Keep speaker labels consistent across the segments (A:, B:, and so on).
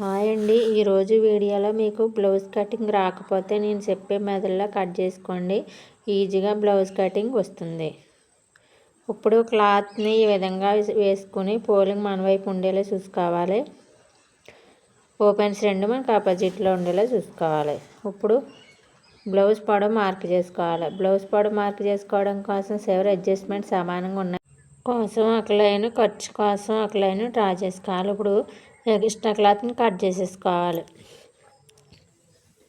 A: Hi అండి ఈరోజు వీడియోలో మీకు బ్లౌజ్ కటింగ్ రాకపోతే నేను చెప్పే మెదడులో కట్ చేసుకోండి. ఈజీగా బ్లౌజ్ కటింగ్ వస్తుంది. ఇప్పుడు క్లాత్ని ఈ విధంగా వేసుకుని పోలింగ్ మన వైపు ఉండేలా చూసుకోవాలి. ఓపెన్స్ రెండు మనకు ఆపోజిట్లో ఉండేలా చూసుకోవాలి. ఇప్పుడు బ్లౌజ్ పొడవు మార్క్ చేసుకోవాలి. బ్లౌజ్ పొడవు మార్క్ చేసుకోవడం కోసం సెవెర్ అడ్జస్ట్మెంట్ సమానంగా ఉన్నాయి. కోసం ఒక లైన్ ఖర్చు కోసం ఒక లైన్ డ్రా చేసుకోవాలి. ఇప్పుడు ఎక్స్ట్రా క్లాత్ని కట్ చేసేసుకోవాలి.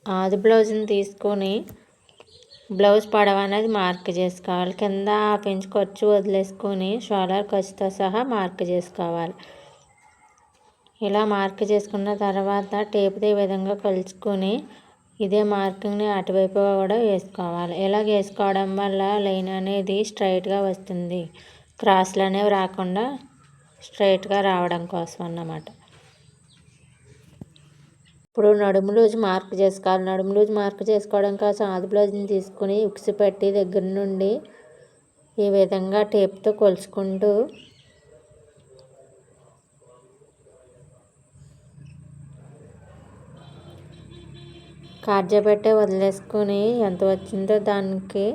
A: ఆది బ్లౌజ్ని తీసుకొని బ్లౌజ్ పడవ అనేది మార్క్ చేసుకోవాలి. కింద హాఫ్ ఇంచ్ ఖర్చు వదిలేసుకొని షోలర్ ఖర్చుతో సహా మార్క్ చేసుకోవాలి. ఇలా మార్క్ చేసుకున్న తర్వాత టేప్తో ఈ విధంగా కలుసుకొని ఇదే మార్కింగ్ని అటువైపు కూడా వేసుకోవాలి. ఇలా వేసుకోవడం వల్ల లైన్ అనేది స్ట్రైట్గా వస్తుంది. క్రాస్లు అనేవి రాకుండా స్ట్రైట్గా రావడం కోసం అన్నమాట. ఇప్పుడు నడుము లూజ్ మార్క్ చేసుకోవాలి. నడుము లూజ్ మార్క్ చేసుకోవడం కోసం ఆది బ్లౌజ్ని తీసుకుని ఉక్సి పెట్టి దగ్గర నుండి ఈ విధంగా టేప్తో కొలుచుకుంటూ కార్జా పెట్టే వదిలేసుకొని ఎంత వచ్చిందో దానికి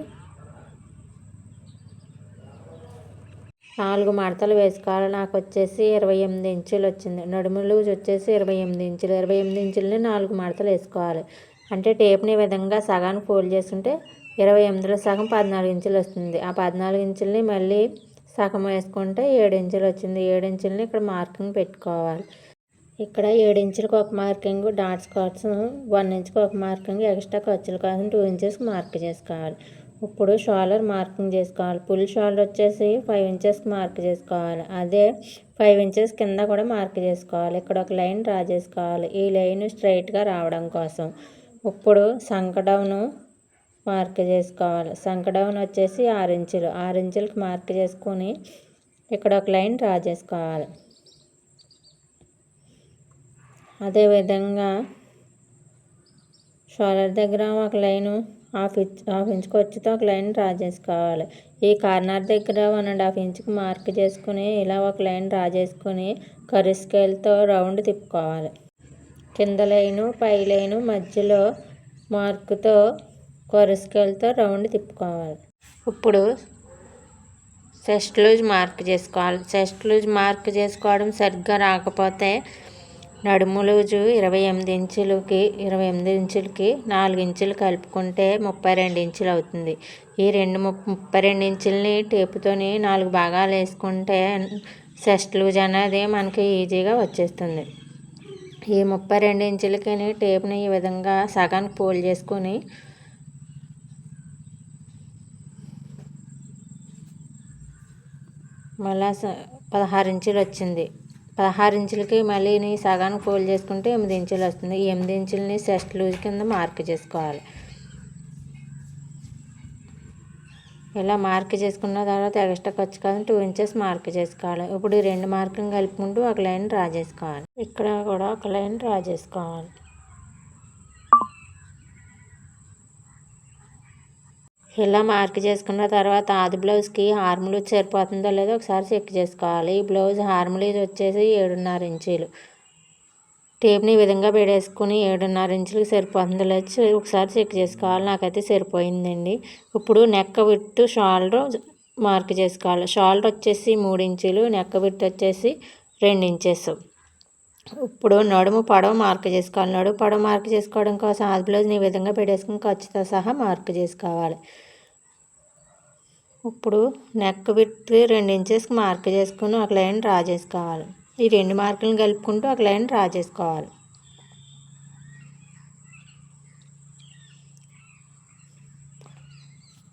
A: నాలుగు మడతలు వేసుకోవాలి. నాకు వచ్చేసి ఇరవై ఎనిమిది ఇంచులు వచ్చింది. నడుములు వచ్చేసి ఇరవై ఎనిమిది ఇంచులు. ఇరవై ఎనిమిది ఇంచులని నాలుగు మడతలు వేసుకోవాలి. అంటే టేప్ని విధంగా సగానికి ఫోల్డ్ చేసుకుంటే ఇరవై ఎనిమిదిలో సగం పద్నాలుగు ఇంచులు వస్తుంది. ఆ పద్నాలుగు ఇంచులని మళ్ళీ సగం వేసుకుంటే ఏడు ఇంచులు వచ్చింది. ఏడు ఇంచులని ఇక్కడ మార్కింగ్ పెట్టుకోవాలి. ఇక్కడ ఏడు ఇంచులకు ఒక మార్కింగ్ డాట్స్ కోసం వన్ ఇంచుకు ఒక మార్కింగ్ ఎక్స్ట్రా ఖర్చుల కోసం టూ ఇంచెస్ మార్క్ చేసుకోవాలి. ఇప్పుడు షోల్డర్ మార్కింగ్ చేసుకోవాలి. ఫుల్ షోల్డర్ వచ్చేసి ఫైవ్ ఇంచెస్కి మార్క్ చేసుకోవాలి. అదే ఫైవ్ ఇంచెస్ కింద కూడా మార్క్ చేసుకోవాలి. ఇక్కడ ఒక లైన్ డ్రా చేసుకోవాలి. ఈ లైన్ స్ట్రైట్గా రావడం కోసం. ఇప్పుడు సంకడౌను మార్క్ చేసుకోవాలి. సంకడౌన్ వచ్చేసి ఆరు ఇంచులు. ఆరు ఇంచులకి మార్క్ చేసుకొని ఇక్కడ ఒక లైన్ డ్రా చేసుకోవాలి. అదేవిధంగా షోల్డర్ దగ్గర ఒక line half inch half inch ఖర్చుతో ఒక లైన్ డ్రా చేసుకోవాలి. ఈ కార్నర్ దగ్గర వన్ అండ్ హాఫ్ ఇంచ్కి మార్క్ చేసుకుని ఇలా ఒక లైన్ డ్రా చేసుకుని కర్రీ స్కేల్తో రౌండ్ తిప్పుకోవాలి. కింద లైను పై లైను మధ్యలో మార్కుతో కర్రీ స్కేల్తో రౌండ్ తిప్పుకోవాలి. ఇప్పుడు సెస్ట్ లూజ్ మార్క్ చేసుకోవాలి. సెస్ట్ లూజ్ మార్క్ చేసుకోవడం సరిగ్గా రాకపోతే నడుము లూజు ఇరవై ఎనిమిది ఇంచులకి ఇరవై ఎనిమిది ఇంచులకి నాలుగు ఇంచులు కలుపుకుంటే ముప్పై రెండు ఇంచులు అవుతుంది. ఈ రెండు ముప్పై రెండు ఇంచులని టేపుతోని నాలుగు భాగాలు వేసుకుంటే సెస్ట్ లూజ్ అనేది మనకి ఈజీగా వచ్చేస్తుంది. ఈ ముప్పై రెండు ఇంచులకి టేప్ని ఈ విధంగా సగానికి పోల్ చేసుకొని మళ్ళా పదహారు ఇంచులు వచ్చింది. పదహారు ఇంచులకి మళ్ళీ సగానికి ఫోల్డ్ చేసుకుంటే ఎనిమిది ఇంచులు వస్తుంది. ఈ ఎనిమిది ఇంచులని సెస్ట్ లూజ్ కింద మార్క్ చేసుకోవాలి. ఇలా మార్క్ చేసుకున్న తర్వాత ఎక్స్ట్రా ఖర్చు కాదు టూ ఇంచెస్ మార్క్ చేసుకోవాలి. ఇప్పుడు ఈ రెండు మార్కులు కలుపుకుంటూ ఒక లైన్ డ్రా చేసుకోవాలి. ఇక్కడ కూడా ఒక లైన్ డ్రా చేసుకోవాలి. ఇలా మార్క్ చేసుకున్న తర్వాత ఆది బ్లౌజ్కి హార్ములు సరిపోతుందో లేదో ఒకసారి చెక్ చేసుకోవాలి. ఈ బ్లౌజ్ హార్ములు వచ్చేసి ఏడున్నర ఇంచీలు. టేప్ని ఈ విధంగా పెడేసుకుని ఏడున్నర ఇంచులకి సరిపోతుందో లేదో ఒకసారి చెక్ చేసుకోవాలి. నాకైతే సరిపోయిందండి. ఇప్పుడు నెక్క విట్టు షోల్డర్ మార్క్ చేసుకోవాలి. షోల్డర్ వచ్చేసి మూడు ఇంచులు నెక్క విట్టు వచ్చేసి రెండు ఇంచెస్. ఇప్పుడు నడుము పొడవు మార్క్ చేసుకోవాలి నడుము పొడవు మార్క్ చేసుకోవడం కోసం ఆది బ్లౌజ్ని ఈ విధంగా పెట్టేసుకుని ఖర్చుతో సహా మార్క్ చేసుకోవాలి. ఇప్పుడు నెక్ విత్ రెండు ఇంచెస్కి మార్క్ చేసుకుని ఒక లైన్ డ్రా చేసుకోవాలి. ఈ రెండు మార్కులను కలుపుకుంటూ ఒక లైన్ డ్రా చేసుకోవాలి.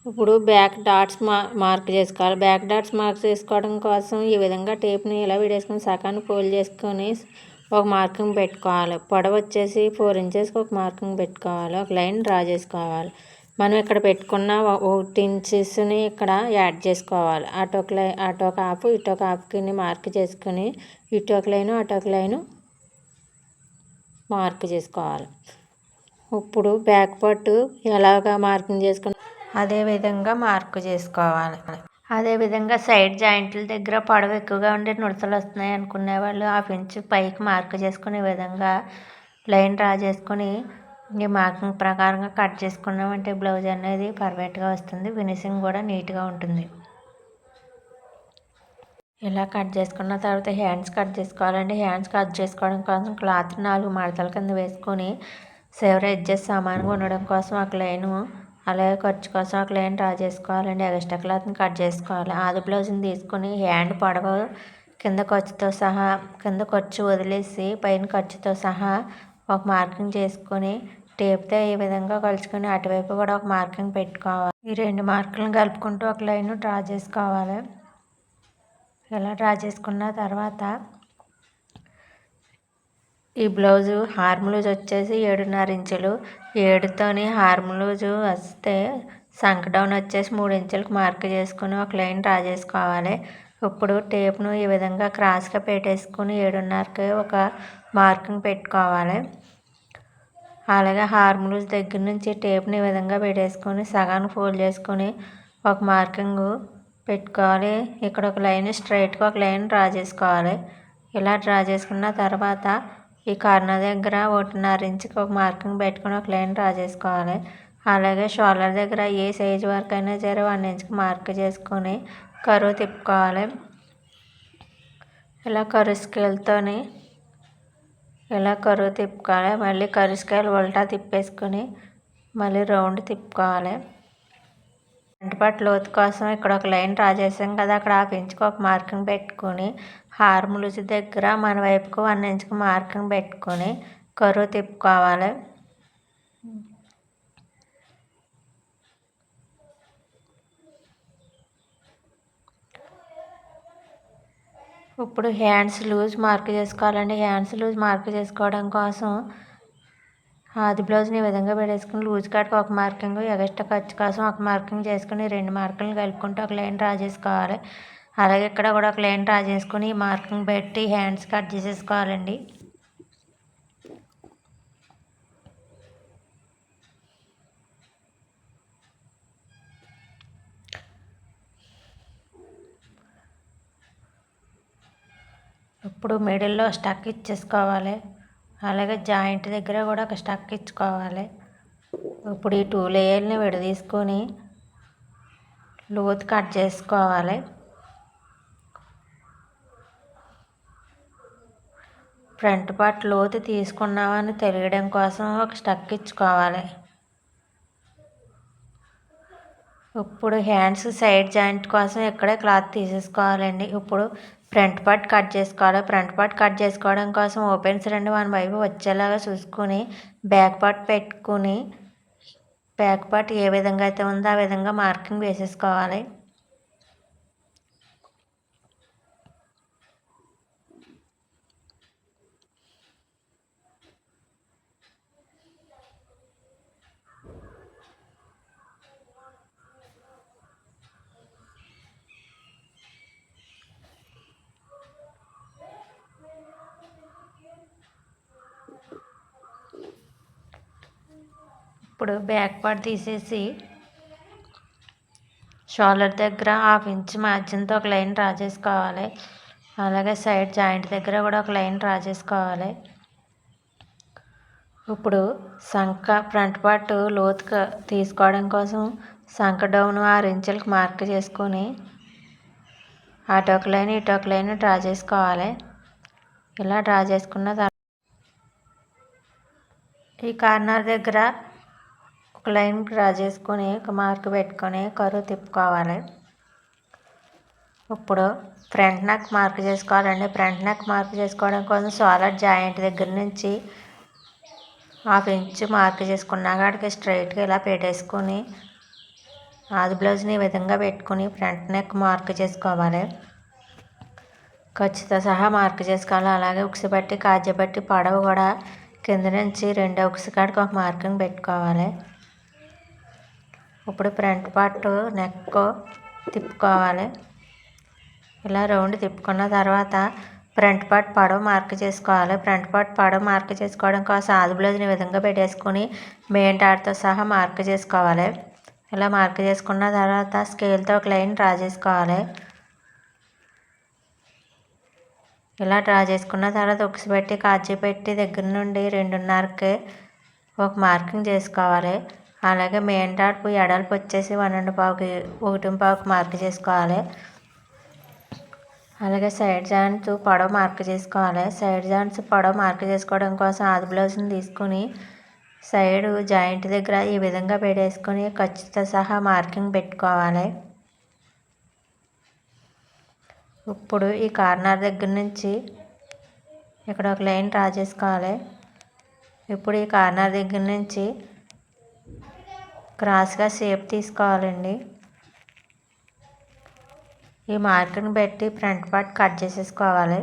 A: ఇప్పుడు బ్యాక్ డాట్స్ మార్క్ చేసుకోవాలి. బ్యాక్ డాట్స్ మార్క్ చేసుకోవడం కోసం ఈ విధంగా టేప్ని ఇలా విడేసుకొని సకాన్ని ఫోల్డ్ చేసుకొని ఒక మార్కింగ్ పెట్టుకోవాలి. పొడవ వచ్చేసి ఫోర్ ఇంచెస్కి ఒక మార్కింగ్ పెట్టుకోవాలి. ఒక లైన్ డ్రా చేసుకోవాలి. మనం ఇక్కడ పెట్టుకున్న ఒకటి ఇంచెస్ని ఇక్కడ యాడ్ చేసుకోవాలి. అటొక లైన్ అటొక ఇటు ఇటొక హాఫ్కి మార్క్ చేసుకుని ఇటొక లైను అటొక లైను మార్క్ చేసుకోవాలి. ఇప్పుడు బ్యాక్ పట్టు ఎలాగా మార్కింగ్ చేసుకుని అదే విధంగా మార్క్ చేసుకోవాలి. అదేవిధంగా సైడ్ జాయింట్ల దగ్గర పొడవు ఎక్కువగా ఉండే నుడతలు వస్తున్నాయి అనుకునే వాళ్ళు హాఫ్ ఇంచ్ పైకి మార్క్ చేసుకునే విధంగా లైన్ డ్రా చేసుకొని ఈ మార్కింగ్ ప్రకారంగా కట్ చేసుకున్నామంటే బ్లౌజ్ అనేది పర్ఫెక్ట్గా వస్తుంది. ఫినిషింగ్ కూడా నీట్గా ఉంటుంది. ఇలా కట్ చేసుకున్న తర్వాత హ్యాండ్స్ కట్ చేసుకోవాలండి హ్యాండ్స్ కట్ చేసుకోవడం కోసం క్లాత్ నాలుగు మడతల కింద వేసుకొని సేవర్ ఎడ్జెస్ సమానంగా ఉండడం కోసం ఒక లైను అలాగే ఖర్చు కోసం ఒక లైన్ డ్రా చేసుకోవాలండి. ఎక్స్ట్రా క్లాత్ని కట్ చేసుకోవాలి. ఆది బ్లౌజ్ని తీసుకుని హ్యాండ్ పొడవు కింద ఖర్చుతో సహా కింద ఖర్చు వదిలేసి పైన ఖర్చుతో సహా ఒక మార్కింగ్ చేసుకొని టేప్తో ఈ విధంగా కలుసుకొని అటువైపు కూడా ఒక మార్కింగ్ పెట్టుకోవాలి. ఈ రెండు మార్కులను కలుపుకుంటూ ఒక లైన్ డ్రా చేసుకోవాలి. ఇలా డ్రా చేసుకున్న తర్వాత ఈ బ్లౌజు హార్మ్ లూజ్ వచ్చేసి ఏడున్నర ఇంచులు. ఏడుతోని హార్మ్లూజు వస్తే సంక్ డౌన్ వచ్చేసి మూడు ఇంచులకు మార్క్ చేసుకుని ఒక లైన్ డ్రా చేసుకోవాలి. ఇప్పుడు టేప్ను ఈ విధంగా క్రాస్గా పెట్టేసుకుని ఏడున్నరకి ఒక మార్కింగ్ పెట్టుకోవాలి. అలాగే హార్మ్ లూజ్ దగ్గర నుంచి టేప్ని ఈ విధంగా పెట్టేసుకొని సగాన్ని ఫోల్డ్ చేసుకొని ఒక మార్కింగ్ పెట్టుకోవాలి. ఇక్కడ ఒక లైన్ స్ట్రైట్గా ఒక లైన్ డ్రా చేసుకోవాలి. ఇలా డ్రా చేసుకున్న తర్వాత ఈ కార్నర్ దగ్గర ఒకటిన్నర ఇంచుకి ఒక మార్కింగ్ పెట్టుకొని ఒక లైన్ డ్రా చేసుకోవాలి. అలాగే షోల్డర్ దగ్గర ఏ సైజ్ వరకు అయినా సరే వన్ ఇంచ్కి మార్క్ చేసుకొని కరువు తిప్పుకోవాలి. ఇలా కరువు స్కేల్తోని ఇలా కరువు తిప్పుకోవాలి. మళ్ళీ కరువు స్కేల్ ఉల్టా తిప్పేసుకొని మళ్ళీ రౌండ్ తిప్పుకోవాలి. ఫ్రంట్ లోతు కోసం ఇక్కడ ఒక లైన్ డ్రా చేసాం కదా అక్కడ హాఫ్ ఇంచుకు ఒక మార్కింగ్ పెట్టుకొని హార్మ్ లూజ్ దగ్గర మన వైపుకు వన్ ఇంచుకు మార్కింగ్ పెట్టుకొని కరువు తిప్పుకోవాలి. ఇప్పుడు హ్యాండ్స్ లూజ్ మార్క్ చేసుకోవాలండి. హ్యాండ్స్ లూజ్ మార్క్ చేసుకోవడం కోసం ఆది బ్లౌజ్ని ఈ విధంగా పెట్టేసుకుని లూజ్ కట్కి ఒక మార్కింగ్ ఎగస్ట్రా ఖర్చు కోసం ఒక మార్కింగ్ చేసుకుని రెండు మార్కులను కలుపుకుంటూ ఒక లైన్ డ్రా చేసుకోవాలి. అలాగే ఇక్కడ కూడా ఒక లైన్ డ్రా చేసుకుని మార్కింగ్ పెట్టి హ్యాండ్స్ కట్ చేసేసుకోవాలండి. ఇప్పుడు మిడిల్లో స్టక్ ఇచ్చేసుకోవాలి. అలాగే జాయింట్ దగ్గర కూడా ఒక స్టక్ ఇచ్చుకోవాలి. ఇప్పుడు ఈ టూ లేయర్ని విడదీసుకొని లోతు కట్ చేసుకోవాలి. ఫ్రంట్ పార్ట్ లోతు తీసుకున్నామని తెలియడం కోసం ఒక స్టక్ ఇచ్చుకోవాలి. ఇప్పుడు హ్యాండ్స్ సైడ్ జాయింట్ కోసం ఇక్కడే క్లాత్ తీసేసుకోవాలండి. ఇప్పుడు ఫ్రంట్ పార్ట్ కట్ చేసుకోవాలి. ఫ్రంట్ పార్ట్ కట్ చేసుకోవడం కోసం ఓపెన్స్ రెండు మన వైపు వచ్చేలాగా చూసుకొని బ్యాక్ పార్ట్ పెట్టుకుని బ్యాక్ పార్ట్ ఏ విధంగా అయితే ఉందో ఆ విధంగా మార్కింగ్ వేసేసుకోవాలి. ఇప్పుడు బ్యాక్ పార్ట్ తీసేసి షోల్డర్ దగ్గర హాఫ్ ఇంచ్ మార్జిన్తో ఒక లైన్ డ్రా చేసుకోవాలి. అలాగే సైడ్ జాయింట్ దగ్గర కూడా ఒక లైన్ డ్రా చేసుకోవాలి. ఇప్పుడు సంక ఫ్రంట్ పార్ట్ లోతుగా తీసుకోవడం కోసం సంక డౌన్ ఆరు ఇంచులకు మార్క్ చేసుకొని అటొక ఒక లైన్ ఇటొక ఒక లైన్ డ్రా చేసుకోవాలి. ఇలా డ్రా చేసుకున్న తర్వాత ఈ కార్నర్ దగ్గర ఒక లైన్ డ్రా చేసుకొని ఒక మార్క్ పెట్టుకొని కరువు తిప్పుకోవాలి. ఇప్పుడు ఫ్రంట్ నెక్ మార్క్ చేసుకోవాలండి. ఫ్రంట్ నెక్ మార్క్ చేసుకోవడం కోసం సోలర్ జాయింట్ దగ్గర నుంచి హాఫ్ ఇంచ్ మార్క్ చేసుకున్నా కాడికి స్ట్రైట్గా ఇలా పెట్టేసుకొని ఆది బ్లౌజ్ని ఈ విధంగా పెట్టుకుని ఫ్రంట్ నెక్ మార్క్ చేసుకోవాలి. ఖర్చుతో సహా మార్క్ చేసుకోవాలి. అలాగే ఉక్సి పట్టి కాజ పట్టి పడవ కూడా కింద నుంచి రెండో ఉక్సి కాడికి ఒక మార్కింగ్ పెట్టుకోవాలి. ఇప్పుడు ఫ్రంట్ పార్ట్ నెక్ తిప్పుకోవాలి. ఇలా రౌండ్ తిప్పుకున్న తర్వాత ఫ్రంట్ పార్ట్ పడవ మార్క్ చేసుకోవాలి. ఫ్రంట్ పార్ట్ పడవ మార్క్ చేసుకోవడం కోసం ఆది బ్లౌజ్ని విధంగా పెట్టేసుకొని మెయిన్ డాట్తో సహా మార్క్ చేసుకోవాలి. ఇలా మార్క్ చేసుకున్న తర్వాత స్కేల్తో ఒక లైన్ డ్రా చేసుకోవాలి. ఇలా డ్రా చేసుకున్న తర్వాత ఉక్స్ పెట్టి కాచి పెట్టి దగ్గర నుండి రెండున్నరకి ఒక మార్కింగ్ చేసుకోవాలి. అలాగే మెయిన్ డాట్ ఎడల్పు వచ్చేసి వన్ అండ్ పావుకి ఒకటి పావుకి మార్క్ చేసుకోవాలి. అలాగే సైడ్ జాయింట్స్ పొడవు మార్క్ చేసుకోవాలి. సైడ్ జాయింట్స్ పొడవు మార్క్ చేసుకోవడం కోసం ఆది బ్లౌజ్ని తీసుకుని సైడ్ జాయింట్ దగ్గర ఈ విధంగా పెట్టేసుకొని ఖర్చుతో సహా మార్కింగ్ పెట్టుకోవాలి. ఇప్పుడు ఈ కార్నర్ దగ్గర నుంచి ఇక్కడ ఒక లైన్ డ్రా చేసుకోవాలి. ఇప్పుడు ఈ కార్నర్ దగ్గర నుంచి క్రాస్గా షేప్ తీసుకోవాలండి. ఈ మార్కుని పెట్టి ఫ్రంట్ పార్ట్ కట్ చేసేసుకోవాలి.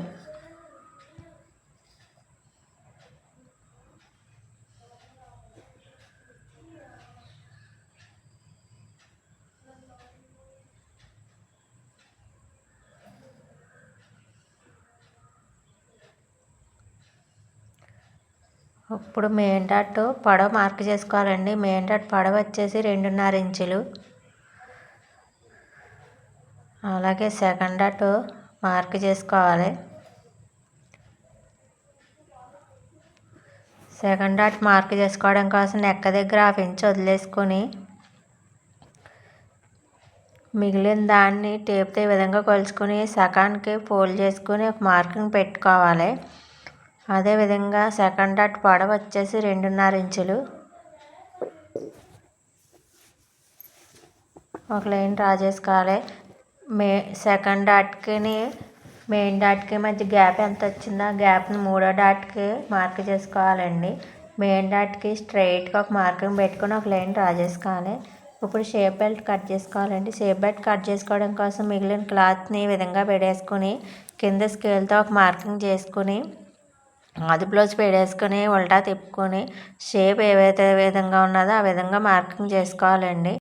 A: ఇప్పుడు మెయిన్ డాట్ పొడవు మార్క్ చేసుకోవాలండి. మెయిన్ డాట్ పొడవు వచ్చేసి రెండున్నర ఇంచులు. అలాగే సెకండ్ డాట్ మార్క్ చేసుకోవాలి. సెకండ్ డాట్ మార్క్ చేసుకోవడం కోసం నెక్క దగ్గర హాఫ్ ఇంచ్ వదిలేసుకొని మిగిలిన దాన్ని టేప్తో ఈ విధంగా కొలుచుకొని సకానికి ఫోల్డ్ చేసుకొని ఒక మార్కింగ్ పెట్టుకోవాలి. అదేవిధంగా సెకండ్ డాట్ పొడవు వచ్చేసి రెండున్నర ఇంచులు. ఒక లైన్ డ్రా చేసుకోవాలి. మే సెకండ్ డాట్కి మెయిన్ డాట్కి మధ్య గ్యాప్ ఎంత వచ్చిందో ఆ గ్యాప్ని మూడో డాట్కి మార్క్ చేసుకోవాలండి. మెయిన్ డాట్కి స్ట్రైట్గా ఒక మార్కింగ్ పెట్టుకొని ఒక లైన్ డ్రా చేసుకోవాలి. ఇప్పుడు షేప్ బెల్ట్ కట్ చేసుకోవాలండి. షేప్ బెల్ట్ కట్ చేసుకోవడం కోసం మిగిలిన క్లాత్ని ఈ విధంగా పెడేసుకుని కింద స్కేల్తో ఒక మార్కింగ్ చేసుకుని ఆది బ్లౌజ్ ఉల్టా తిప్పుకొని షేప్ ఏవైతే విధంగా ఉన్నదో ఆ విధంగా మార్కింగ్ చేసుకోవాలండి.